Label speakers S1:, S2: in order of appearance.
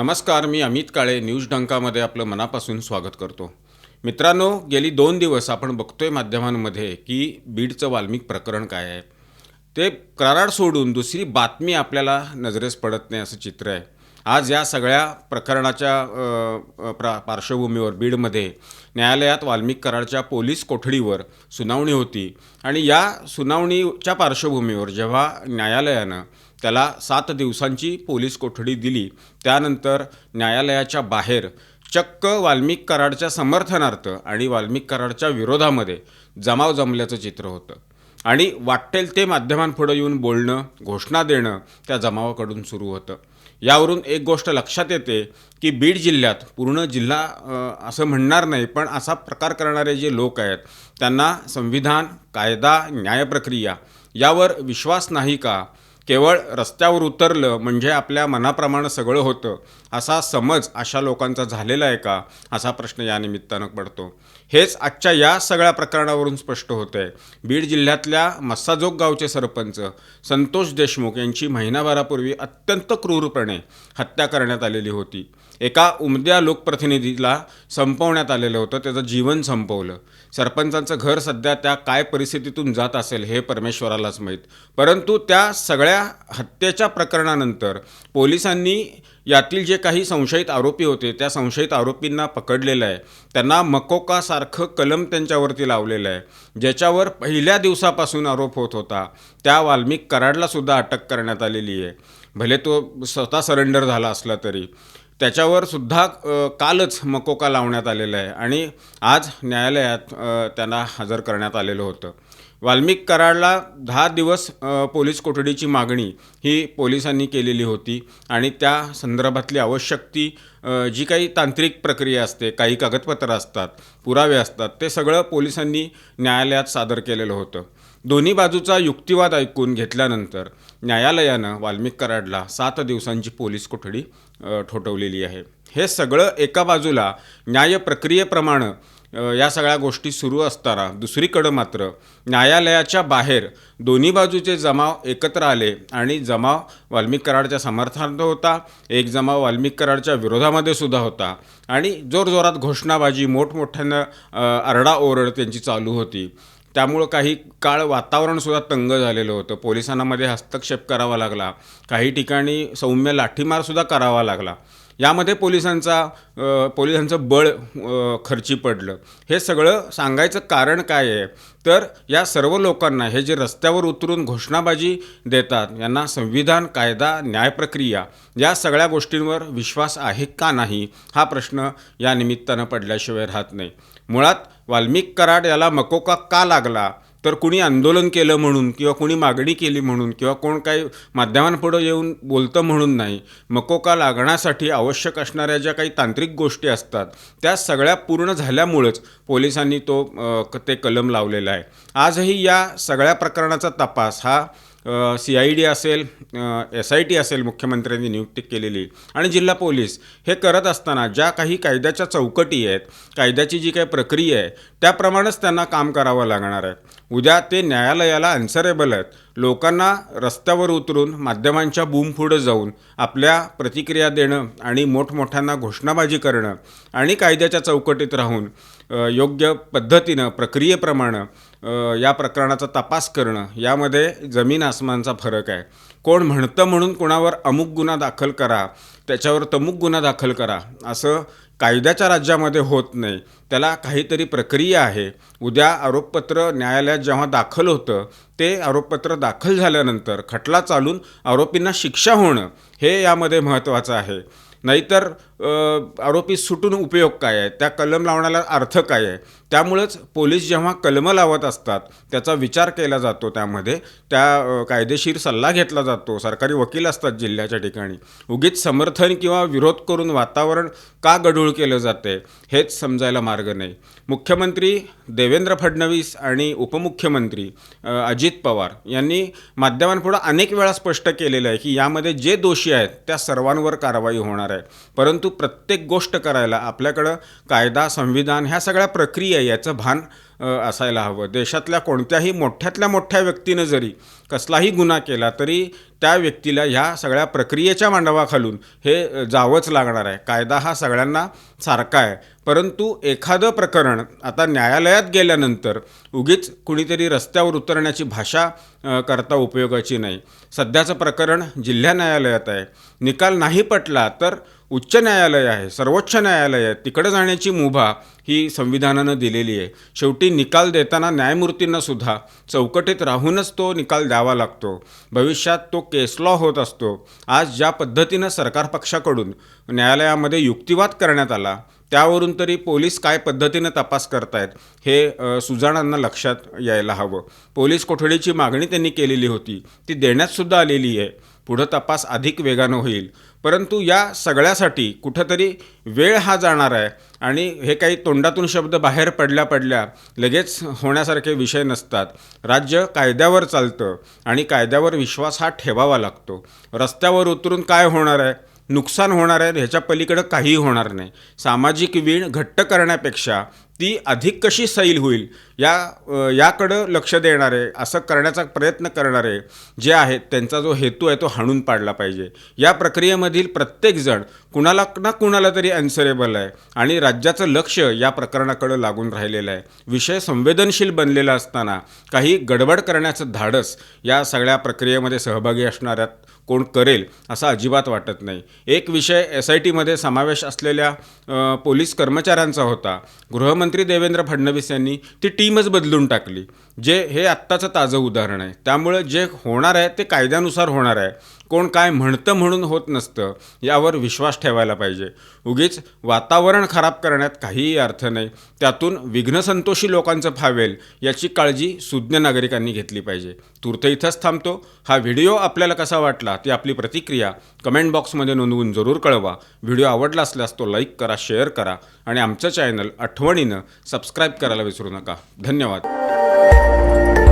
S1: नमस्कार मी अमित काळे न्यूज डंकामध्ये आपलं मनापासून स्वागत करतो मित्रांनो गेली दोन दिवस आपण बघतोय माध्यमांमध्ये की बीडचं वाल्मिक प्रकरण काय आहे ते कराड सोडून दुसरी बातमी आपल्याला नजरेस पडत नाही असं चित्र आहे आज या सगळ्या प्रकरणाच्या प्रा पार्श्वभूमीवर बीडमध्ये न्यायालयात वाल्मिक कराडच्या पोलीस कोठडीवर सुनावणी होती आणि या सुनावणीच्या पार्श्वभूमीवर जेव्हा न्यायालयानं त्याला सात दिवसांची पोलीस कोठडी दिली त्यानंतर न्यायालयाच्या बाहेर चक्क वाल्मिक कराडच्या समर्थनार्थ आणि वाल्मिक कराडच्या विरोधामध्ये जमाव जमल्याचं चित्र होतं आणि वाटेल ते माध्यमांपुढं येऊन बोलणं घोषणा देणं त्या जमावाकडून सुरू होतं यावरून एक गोष्ट लक्षात येते की बीड जिल्ह्यात पूर्ण जिल्हा असं म्हणणार नाही पण असा प्रकार करणारे जे लोक आहेत त्यांना संविधान कायदा न्यायप्रक्रिया यावर विश्वास नाही का केवळ रस्त्यावर उतरलं म्हणजे आपल्या मनाप्रमाणे सगळं होतं असा समज अशा लोकांचा झालेला आहे का असा प्रश्न या निमित्तानं पडतो हेच आजच्या या सगळ्या प्रकरणावरून स्पष्ट होतं आहे बीड जिल्ह्यातल्या मस्साजोग गावचे सरपंच संतोष देशमुख यांची महिनाभरापूर्वी अत्यंत क्रूरपणे हत्या करण्यात आलेली होती एका उमद्या लोकप्रतिनिधीला संपवण्यात आलेलं होतं त्याचं जीवन संपवलं सरपंचांचं घर सध्या त्या काय परिस्थितीतून जात असेल हे परमेश्वरालाच माहीत परंतु त्या सगळ्या हत्येच्या प्रकरणानंतर पोलिसांनी यातील जे काही संशयित आरोपी होते त्या संशयित आरोपींना पकडलेलं आहे त्यांना मकोकासारखं कलम त्यांच्यावरती लावलेलं आहे ज्याच्यावर पहिल्या दिवसापासून आरोप होत होता त्या वाल्मिक कराडलासुद्धा अटक करण्यात आलेली आहे भले तो स्वतः सरेंडर झाला असला तरी त्याच्यावर सुद्धा कालच मकोका लावण्यात आलेला आहे आणि आज न्यायालयात त्यांना हजर करण्यात आलेलं होतं वाल्मिक कराडला दहा दिवस पोलीस कोठडीची मागणी ही पोलिसांनी केलेली होती आणि त्या संदर्भातली आवश्यक ती जी काही तांत्रिक प्रक्रिया असते काही कागदपत्रं असतात पुरावे असतात ते सगळं पोलिसांनी न्यायालयात सादर केलेलं होतं दोन्ही बाजूचा युक्तिवाद ऐकून घेतल्यानंतर न्यायालयानं वाल्मिक कराडला सात दिवसांची पोलीस कोठडी ठोठवलेली आहे हे सगळं एका बाजूला न्याय प्रक्रियेप्रमाणे या सगळ्या गोष्टी सुरू असताना दुसरीकडं मात्र न्यायालयाच्या बाहेर दोन्ही बाजूचे जमाव एकत्र आले आणि जमाव वाल्मिक कराडच्या समर्थार्थ होता एक जमाव वाल्मिक कराडच्या विरोधामध्ये सुद्धा होता आणि जोरजोरात घोषणाबाजी मोठमोठ्यानं आरडाओरड त्यांची चालू होती त्यामुळं काही काळ वातावरणसुद्धा तंग झालेलं होतं पोलिसांमध्ये हस्तक्षेप करावा लागला काही ठिकाणी सौम्य लाठीमारसुद्धा करावा लागला यामध्ये पोलिसांचा पोलिसांचं बळ खर्ची पडलं हे सगळं सांगायचं कारण काय आहे तर या सर्व लोकांना हे जे रस्त्यावर उतरून घोषणाबाजी देतात यांना संविधान कायदा न्यायप्रक्रिया या सगळ्या गोष्टींवर विश्वास आहे का नाही हा प्रश्न या निमित्तानं पडल्याशिवाय राहत नाही मुळात वाल्मिक कराड याला मकोका का लागला तर कुणी आंदोलन केलं म्हणून किंवा कुणी मागणी केली म्हणून किंवा कोण काही माध्यमांपुढं येऊन बोलतं म्हणून नाही मकोका लागण्यासाठी आवश्यक असणाऱ्या ज्या काही तांत्रिक गोष्टी असतात त्या सगळ्या पूर्ण झाल्यामुळंच पोलिसांनी तो ते कलम लावलेला आहे आजही या सगळ्या प्रकरणाचा तपास हा सी आय डी असेल एस आय टी असेल मुख्यमंत्र्यांनी नियुक्ती केलेली आणि जिल्हा पोलीस हे करत असताना ज्या काही कायद्याच्या चौकटी आहेत कायद्याची जी काही प्रक्रिया आहे त्याप्रमाणेच त्यांना काम करावं लागणार आहे उद्या ते न्यायालयाला अन्सरेबल आहेत लोकांना रस्त्यावर उतरून माध्यमांच्या बूमपुढं जाऊन आपल्या प्रतिक्रिया देणं आणि मोठमोठ्यांना घोषणाबाजी करणं आणि कायद्याच्या चौकटीत राहून योग्य पद्धतीनं प्रक्रियेप्रमाणं या प्रकरणाचा तपास करणं यामध्ये जमीन आसमानचा फरक आहे कोण म्हणतं म्हणून कोणावर अमुक गुन्हा दाखल करा त्याच्यावर तमुक गुन्हा दाखल करा असं कायद्याच्या राज्यामध्ये होत नाही त्याला काहीतरी प्रक्रिया आहे उद्या आरोपपत्र न्यायालयात जेव्हा दाखल होतं ते आरोपपत्र दाखल झाल्यानंतर खटला चालून आरोपींना शिक्षा होणं हे यामध्ये महत्त्वाचं आहे नाहीतर आरोपी सुटून उपयोग काय आहे त्या कलम लावण्याला अर्थ काय आहे त्यामुळंच पोलीस जेव्हा कलम लावत असतात त्याचा विचार केला जातो त्यामध्ये त्या कायदेशीर सल्ला घेतला जातो सरकारी वकील असतात जिल्ह्याच्या ठिकाणी उगीच समर्थन किंवा विरोध करून वातावरण का गढूळ केलं जाते हेच समजायला मार्ग नाही मुख्यमंत्री देवेंद्र फडणवीस आणि उपमुख्यमंत्री अजित पवार यांनी माध्यमांपुढं अनेक वेळा स्पष्ट केलेलं आहे की यामध्ये जे दोषी आहेत त्या सर्वांवर कारवाई होणार आहे परंतु प्रत्येक गोष्ट करायला आपल्याकडं कायदा संविधान ह्या सगळ्या प्रक्रिया याचं भान असायला हवं देशातल्या कोणत्याही मोठ्यातल्या मोठ्या व्यक्तीनं जरी कसलाही गुन्हा केला तरी त्या व्यक्तीला ह्या सगळ्या प्रक्रियेच्या मांडवाखालून हे जावंच लागणार आहे कायदा हा सगळ्यांना सारखा आहे परंतु एखादं प्रकरण आता न्यायालयात गेल्यानंतर उगीच कुणीतरी रस्त्यावर उतरण्याची भाषा करता उपयोगाची नाही सध्याचं प्रकरण जिल्हा न्यायालयात आहे निकाल नाही पटला तर उच्च न्यायालय आहे सर्वोच्च न्यायालय आहे तिकडं जाण्याची मुभा ही संविधानानं दिलेली आहे शेवटी वेळी निकाल देताना न्यायमूर्तींना सुद्धा चौकटीत राहूनच तो निकाल द्यावा लागतो भविष्यात तो केसलॉ होत असतो आज ज्या पद्धतीनं सरकार पक्षाकडून न्यायालयामध्ये युक्तिवाद करण्यात आला त्यावरून तरी पोलीस काय पद्धतीनं तपास करतायत हे सुजाणांना लक्षात यायला हवं पोलीस कोठडीची मागणी त्यांनी केलेली होती ती देण्यातसुद्धा आलेली आहे पुढं तपास अधिक वेगानं होईल परंतु या सगळ्यासाठी कुठंतरी वेळ हा जाणार आहे आणि हे काही तोंडातून शब्द बाहेर पडल्या पडल्या लगेच होण्यासारखे विषय नसतात राज्य कायद्यावर चालतं आणि कायद्यावर विश्वास हा ठेवावा लागतो रस्त्यावर उतरून काय होणार आहे नुकसान होणार आहे ह्याच्या पलीकडं काहीही होणार नाही सामाजिक वीण घट्ट करण्यापेक्षा ती अधिक कशी सैल होईल या याकडं लक्ष देणारे असं करण्याचा प्रयत्न करणारे जे आहेत त्यांचा जो हेतू आहे तो हाणून पाडला पाहिजे या प्रक्रियेमधील प्रत्येकजण कुणाला ना कुणाला तरी अँसरेबल आहे आणि राज्याचं लक्ष या प्रकरणाकडं लागून राहिलेलं आहे विषय संवेदनशील बनलेला असताना काही गडबड करण्याचं धाडस या सगळ्या प्रक्रियेमध्ये सहभागी असणाऱ्यात कोण करेल असं अजिबात वाटत नाही एक विषय एस आय टीमध्ये समावेश असलेल्या पोलीस कर्मचाऱ्यांचा होता गृहमंत्री मुख्यमंत्री देवेंद्र फडणवीस यांनी ती टीमच बदलून टाकली जे हे आत्ताचं ताजं उदाहरण आहे त्यामुळं जे होणार आहे ते कायद्यानुसार होणार आहे कोण काय म्हणतं म्हणून होत नसतं यावर विश्वास ठेवायला पाहिजे उगीच वातावरण खराब करण्यात काहीही अर्थ नाही त्यातून विघ्नसंतोषी लोकांचं फावेल याची काळजी सुज्ञ नागरिकांनी घेतली पाहिजे तूर्थ इथंच थांबतो हा व्हिडिओ आपल्याला कसा वाटला ती आपली प्रतिक्रिया कमेंट बॉक्समध्ये नोंदवून जरूर कळवा व्हिडिओ आवडला असल्यास तो लाईक करा शेअर करा आणि आमचं चॅनल आठवणीनं सबस्क्राईब करायला विसरू नका धन्यवाद